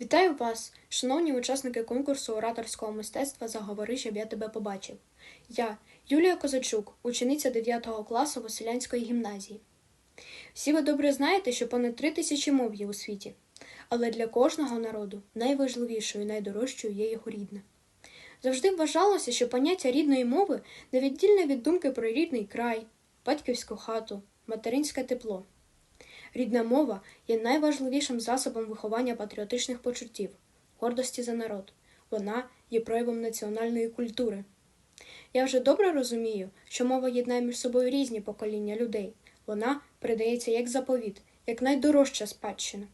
Вітаю вас, шановні учасники конкурсу ораторського мистецтва Заговори, щоб я тебе побачив. Я, Юлія Козачук, учениця 9 класу Василянської гімназії. Всі ви добре знаєте, що понад три тисячі мов є у світі, але для кожного народу найважливішою і найдорожчою є його рідна. Завжди вважалося, що поняття рідної мови невіддільне від думки про рідний край, батьківську хату, материнське тепло. Рідна мова є найважливішим засобом виховання патріотичних почуттів, гордості за народ. Вона є проявом національної культури. Я вже добре розумію, що мова єднає між собою різні покоління людей. Вона передається як заповіт, як найдорожча спадщина.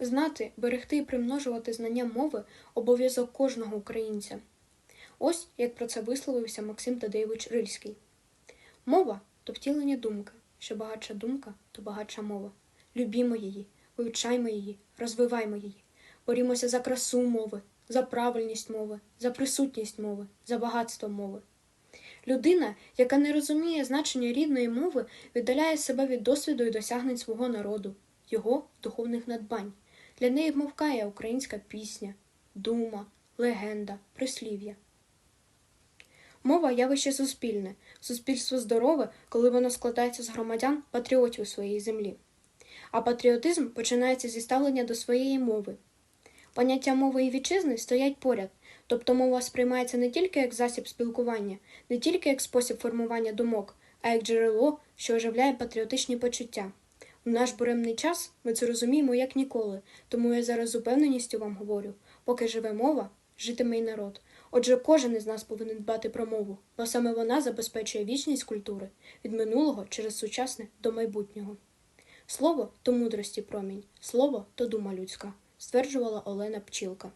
Знати, берегти і примножувати знання мови обов'язок кожного українця. Ось як про це висловився Максим Тадеєвич Рильський. Мова то втілення думки, що багатша думка, то багатша мова. Любімо її, вивчаймо її, розвиваймо її. Борімося за красу мови, за правильність мови, за присутність мови, за багатство мови. Людина, яка не розуміє значення рідної мови, віддаляє себе від досвіду і досягнень свого народу, його духовних надбань. Для неї вмовкає українська пісня, дума, легенда, прислів'я. Мова явище суспільне, суспільство здорове, коли воно складається з громадян патріотів своєї землі. А патріотизм починається зі ставлення до своєї мови. Поняття мови і вітчизни стоять поряд, тобто мова сприймається не тільки як засіб спілкування, не тільки як спосіб формування думок, а як джерело, що оживляє патріотичні почуття. У наш буремний час ми це розуміємо як ніколи, тому я зараз з упевненістю вам говорю: поки живе мова, житиме й народ. Отже, кожен із нас повинен дбати про мову, бо саме вона забезпечує вічність культури від минулого через сучасне до майбутнього. Слово то мудрості промінь, слово то дума людська, стверджувала Олена Пчілка.